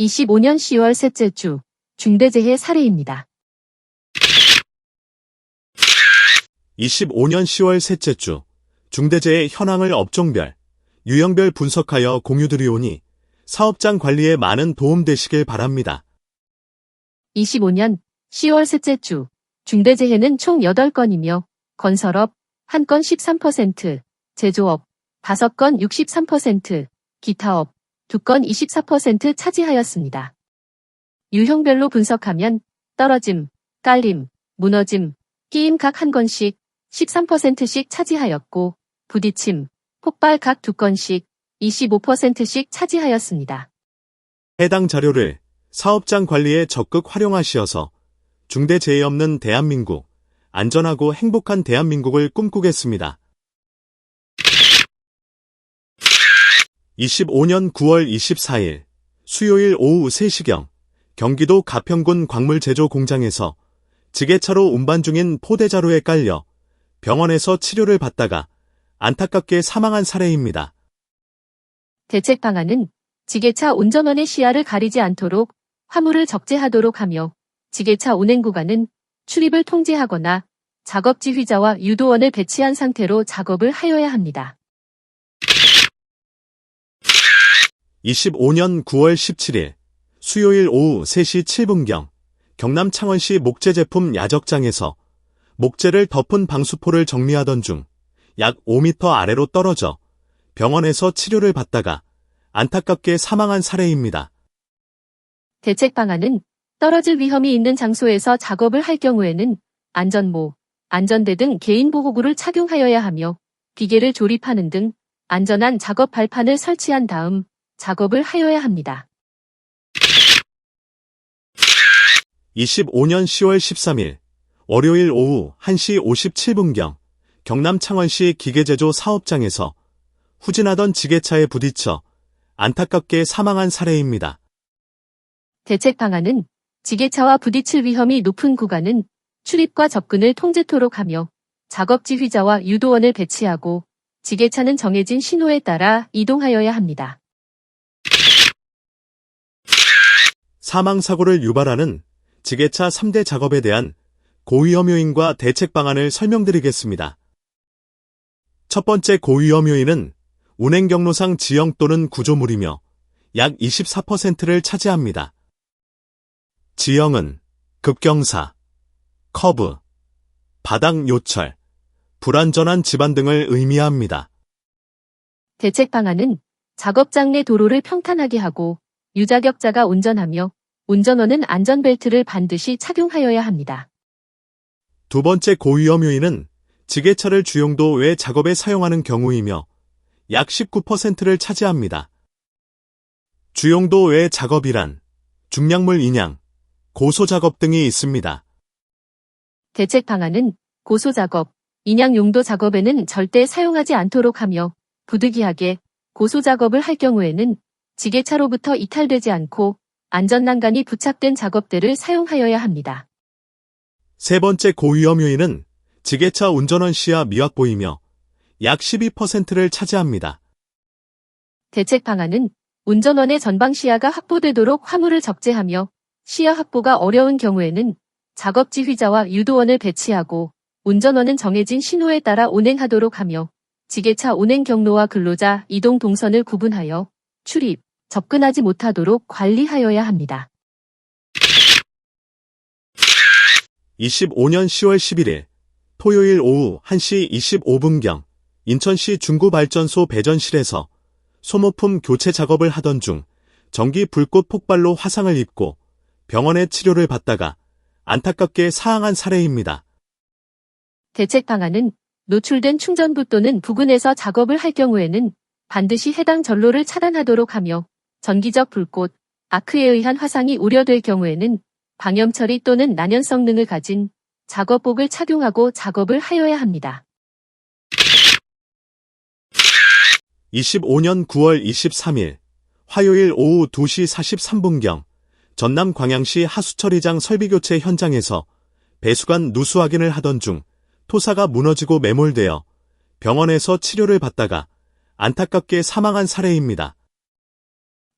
25년 10월 셋째 주 중대재해 사례입니다. 25년 10월 셋째 주 중대재해 현황을 업종별, 유형별 분석하여 공유드리오니 사업장 관리에 많은 도움 되시길 바랍니다. 25년 10월 셋째 주 중대재해는 총 8건이며 건설업 1건 13%, 제조업 5건 63%, 기타업 2건 24% 차지하였습니다. 유형별로 분석하면 떨어짐, 깔림, 무너짐, 끼임 각 한 건씩 13%씩 차지하였고 부딪힘, 폭발 각 두 건씩 25%씩 차지하였습니다. 해당 자료를 사업장 관리에 적극 활용하시어서 중대재해 없는 대한민국, 안전하고 행복한 대한민국을 꿈꾸겠습니다. 25년 9월 24일 수요일 오후 3시경 경기도 가평군 광물제조 공장에서 지게차로 운반 중인 포대자루에 깔려 병원에서 치료를 받다가 안타깝게 사망한 사례입니다. 대책 방안은 지게차 운전원의 시야를 가리지 않도록 화물을 적재하도록 하며 지게차 운행 구간은 출입을 통제하거나 작업 지휘자와 유도원을 배치한 상태로 작업을 하여야 합니다. 25년 9월 17일 수요일 오후 3시 7분경 경남 창원시 목재 제품 야적장에서 목재를 덮은 방수포를 정리하던 중 약 5m 아래로 떨어져 병원에서 치료를 받다가 안타깝게 사망한 사례입니다. 대책 방안은 떨어질 위험이 있는 장소에서 작업을 할 경우에는 안전모, 안전대 등 개인보호구를 착용하여야 하며 기계를 조립하는 등 안전한 작업 발판을 설치한 다음 작업을 하여야 합니다. 25년 10월 13일 월요일 오후 1시 57분경 경남 창원시 기계제조 사업장에서 후진하던 지게차에 부딪혀 안타깝게 사망한 사례입니다. 대책 방안은 지게차와 부딪힐 위험이 높은 구간은 출입과 접근을 통제토록 하며 작업 지휘자와 유도원을 배치하고 지게차는 정해진 신호에 따라 이동하여야 합니다. 사망사고를 유발하는 지게차 3대 작업에 대한 고위험 요인과 대책 방안을 설명드리겠습니다. 첫 번째 고위험 요인은 운행 경로상 지형 또는 구조물이며 약 24%를 차지합니다. 지형은 급경사, 커브, 바닥 요철, 불안전한 집안 등을 의미합니다. 대책 방안은 작업장 내 도로를 평탄하게 하고 유자격자가 운전하며 운전원은 안전벨트를 반드시 착용하여야 합니다. 두 번째 고위험 요인은 지게차를 주용도 외 작업에 사용하는 경우이며 약 19%를 차지합니다. 주용도 외 작업이란 중량물 인양, 고소작업 등이 있습니다. 대책 방안은 고소작업, 인양 용도 작업에는 절대 사용하지 않도록 하며 부득이하게 고소작업을 할 경우에는 지게차로부터 이탈되지 않고 안전난간이 부착된 작업대를 사용하여야 합니다. 세 번째 고위험 요인은 지게차 운전원 시야 미확보이며 약 12%를 차지합니다. 대책 방안은 운전원의 전방 시야가 확보되도록 화물을 적재하며 시야 확보가 어려운 경우에는 작업 지휘자와 유도원을 배치하고 운전원은 정해진 신호에 따라 운행하도록 하며 지게차 운행 경로와 근로자 이동 동선을 구분하여 출입, 접근하지 못하도록 관리하여야 합니다. 25년 10월 11일 토요일 오후 1시 25분경 인천시 중구발전소 배전실에서 소모품 교체 작업을 하던 중 전기 불꽃 폭발로 화상을 입고 병원에 치료를 받다가 안타깝게 사망한 사례입니다. 대책 방안은 노출된 충전부 또는 부근에서 작업을 할 경우에는 반드시 해당 전로를 차단하도록 하며 전기적 불꽃, 아크에 의한 화상이 우려될 경우에는 방염 처리 또는 난연 성능을 가진 작업복을 착용하고 작업을 하여야 합니다. 25년 9월 23일 화요일 오후 2시 43분경 전남 광양시 하수처리장 설비교체 현장에서 배수관 누수 확인을 하던 중 토사가 무너지고 매몰되어 병원에서 치료를 받다가 안타깝게 사망한 사례입니다.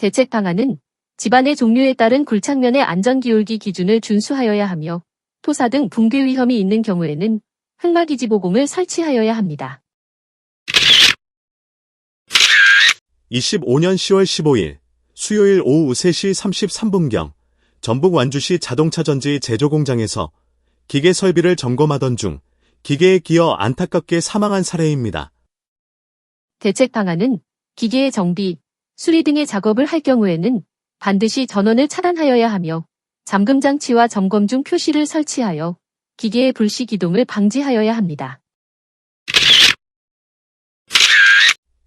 대책 방안은 집안의 종류에 따른 굴착면의 안전기울기 기준을 준수하여야 하며 토사 등 붕괴 위험이 있는 경우에는 흑마기지 보공을 설치하여야 합니다. 25년 10월 15일 수요일 오후 3시 33분경 전북 완주시 자동차 전지 제조공장에서 기계 설비를 점검하던 중 기계에 기어 안타깝게 사망한 사례입니다. 대책 방안은 기계의 정비, 수리 등의 작업을 할 경우에는 반드시 전원을 차단하여야 하며 잠금 장치와 점검 중 표시를 설치하여 기계의 불시 기동을 방지하여야 합니다.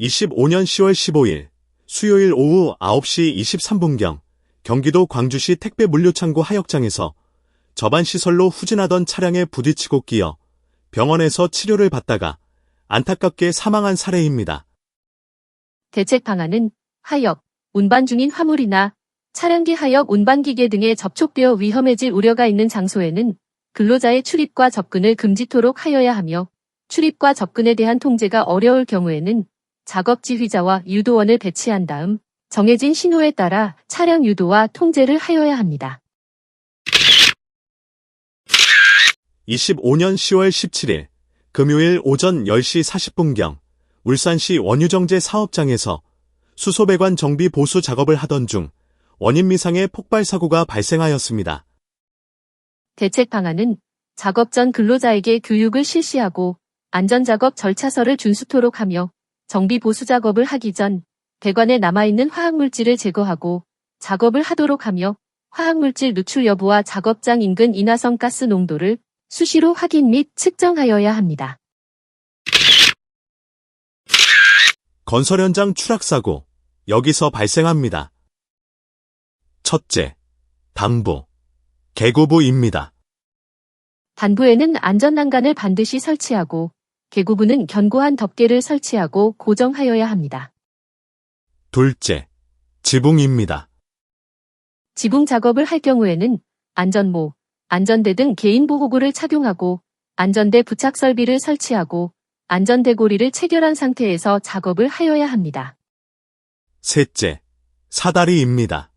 25년 10월 15일 수요일 오후 9시 23분경 경기도 광주시 택배 물류창고 하역장에서 접안 시설로 후진하던 차량에 부딪히고 끼어 병원에서 치료를 받다가 안타깝게 사망한 사례입니다. 대책 방안은 하역, 운반 중인 화물이나 차량기 하역 운반기계 등에 접촉되어 위험해질 우려가 있는 장소에는 근로자의 출입과 접근을 금지토록 하여야 하며 출입과 접근에 대한 통제가 어려울 경우에는 작업 지휘자와 유도원을 배치한 다음 정해진 신호에 따라 차량 유도와 통제를 하여야 합니다. 25년 10월 17일 금요일 오전 10시 40분경 울산시 원유정제 사업장에서 수소배관 정비 보수 작업을 하던 중 원인 미상의 폭발 사고가 발생하였습니다. 대책 방안은 작업 전 근로자에게 교육을 실시하고 안전작업 절차서를 준수토록 하며 정비 보수 작업을 하기 전 배관에 남아있는 화학물질을 제거하고 작업을 하도록 하며 화학물질 누출 여부와 작업장 인근 인화성 가스 농도를 수시로 확인 및 측정하여야 합니다. 건설 현장 추락사고 여기서 발생합니다. 첫째, 담부, 개구부입니다. 단부에는 안전난간을 반드시 설치하고 개구부는 견고한 덮개를 설치하고 고정하여야 합니다. 둘째, 지붕입니다. 지붕 작업을 할 경우에는 안전모, 안전대 등 개인보호구를 착용하고 안전대 부착 설비를 설치하고 안전대고리를 체결한 상태에서 작업을 하여야 합니다. 셋째, 사다리입니다.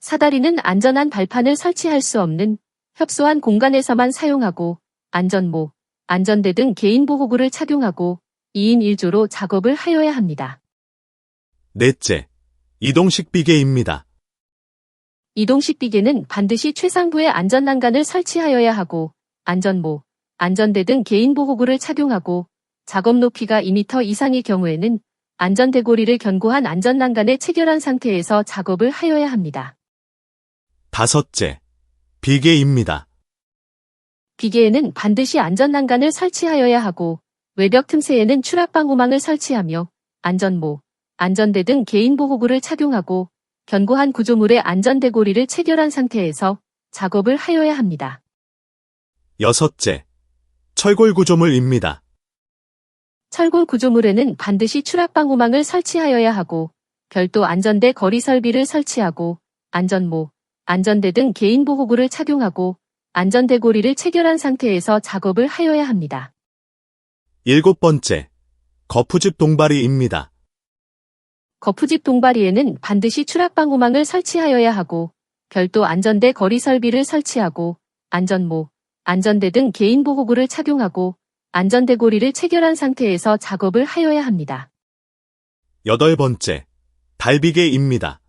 사다리는 안전한 발판을 설치할 수 없는 협소한 공간에서만 사용하고 안전모, 안전대 등 개인보호구를 착용하고 2인 1조로 작업을 하여야 합니다. 넷째, 이동식 비계입니다. 이동식 비계는 반드시 최상부의 안전난간을 설치하여야 하고 안전모, 안전대 등 개인보호구를 착용하고 작업 높이가 2m 이상의 경우에는 안전대고리를 견고한 안전난간에 체결한 상태에서 작업을 하여야 합니다. 다섯째, 비계입니다. 비계에는 반드시 안전난간을 설치하여야 하고 외벽 틈새에는 추락방호망을 설치하며 안전모, 안전대 등 개인보호구를 착용하고 견고한 구조물의 안전대고리를 체결한 상태에서 작업을 하여야 합니다. 여섯째, 철골 구조물입니다. 철골 구조물에는 반드시 추락방호망을 설치하여야 하고 별도 안전대 거리 설비를 설치하고 안전모, 안전대 등 개인 보호구를 착용하고 안전대고리를 체결한 상태에서 작업을 하여야 합니다. 일곱 번째, 거푸집 동바리입니다. 거푸집 동바리에는 반드시 추락방호망을 설치하여야 하고 별도 안전대 거리 설비를 설치하고 안전모, 안전대 등 개인 보호구를 착용하고 안전대고리를 체결한 상태에서 작업을 하여야 합니다. 여덟 번째, 달비계입니다.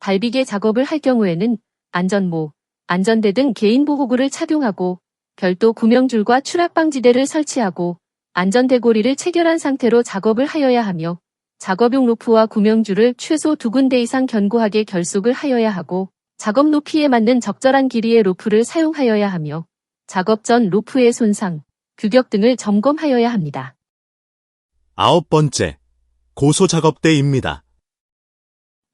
달비계 작업을 할 경우에는 안전모, 안전대 등 개인보호구를 착용하고 별도 구명줄과 추락방지대를 설치하고 안전대고리를 체결한 상태로 작업을 하여야 하며 작업용 로프와 구명줄을 최소 두 군데 이상 견고하게 결속을 하여야 하고 작업 높이에 맞는 적절한 길이의 로프를 사용하여야 하며 작업 전 로프의 손상, 규격 등을 점검하여야 합니다. 아홉 번째, 고소작업대입니다.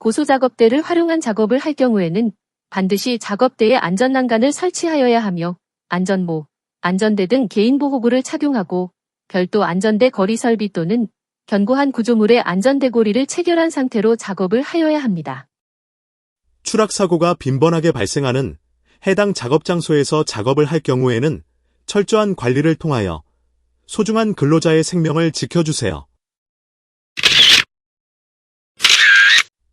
고소작업대를 활용한 작업을 할 경우에는 반드시 작업대에 안전난간을 설치하여야 하며 안전모, 안전대 등 개인보호구를 착용하고 별도 안전대 거리 설비 또는 견고한 구조물의 안전대고리를 체결한 상태로 작업을 하여야 합니다. 추락사고가 빈번하게 발생하는 해당 작업 장소에서 작업을 할 경우에는 철저한 관리를 통하여 소중한 근로자의 생명을 지켜주세요.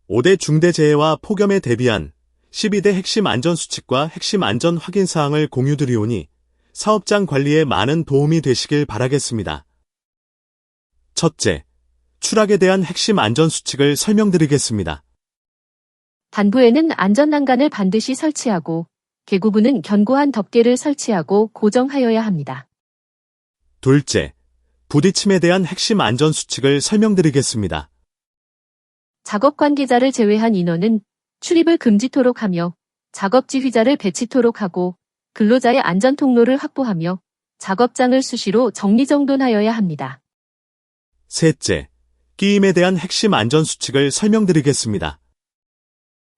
5대 중대재해와 폭염에 대비한 12대 핵심 안전수칙과 핵심 안전 확인 사항을 공유드리오니 사업장 관리에 많은 도움이 되시길 바라겠습니다. 첫째, 추락에 대한 핵심 안전수칙을 설명드리겠습니다. 단부에는 안전난간을 반드시 설치하고 계구부는 견고한 덮개를 설치하고 고정하여야 합니다. 둘째, 부딪힘에 대한 핵심 안전 수칙을 설명드리겠습니다. 작업 관계자를 제외한 인원은 출입을 금지토록 하며 작업 지휘자를 배치토록 하고 근로자의 안전 통로를 확보하며 작업장을 수시로 정리정돈하여야 합니다. 셋째, 끼임에 대한 핵심 안전 수칙을 설명드리겠습니다.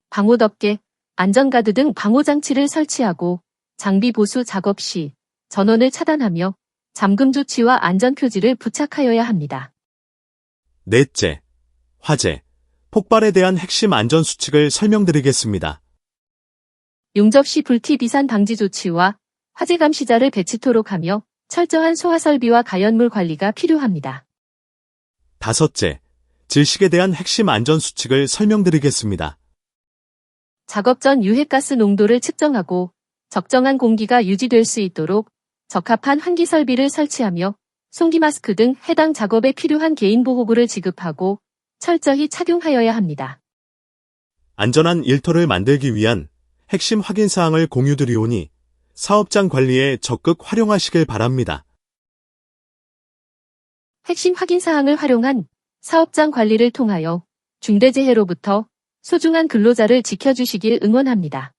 방호덮개, 안전가드 등 방호장치를 설치하고 장비 보수 작업 시 전원을 차단하며 잠금 조치와 안전 표지를 부착하여야 합니다. 넷째, 화재, 폭발에 대한 핵심 안전 수칙을 설명드리겠습니다. 용접 시 불티 비산 방지 조치와 화재 감시자를 배치토록 하며 철저한 소화 설비와 가연물 관리가 필요합니다. 다섯째, 질식에 대한 핵심 안전 수칙을 설명드리겠습니다. 작업 전 유해가스 농도를 측정하고 적정한 공기가 유지될 수 있도록 적합한 환기 설비를 설치하며 송기 마스크 등 해당 작업에 필요한 개인 보호구를 지급하고 철저히 착용하여야 합니다. 안전한 일터를 만들기 위한 핵심 확인 사항을 공유드리오니 사업장 관리에 적극 활용하시길 바랍니다. 핵심 확인 사항을 활용한 사업장 관리를 통하여 중대재해로부터 소중한 근로자를 지켜주시길 응원합니다.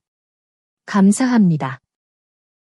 감사합니다.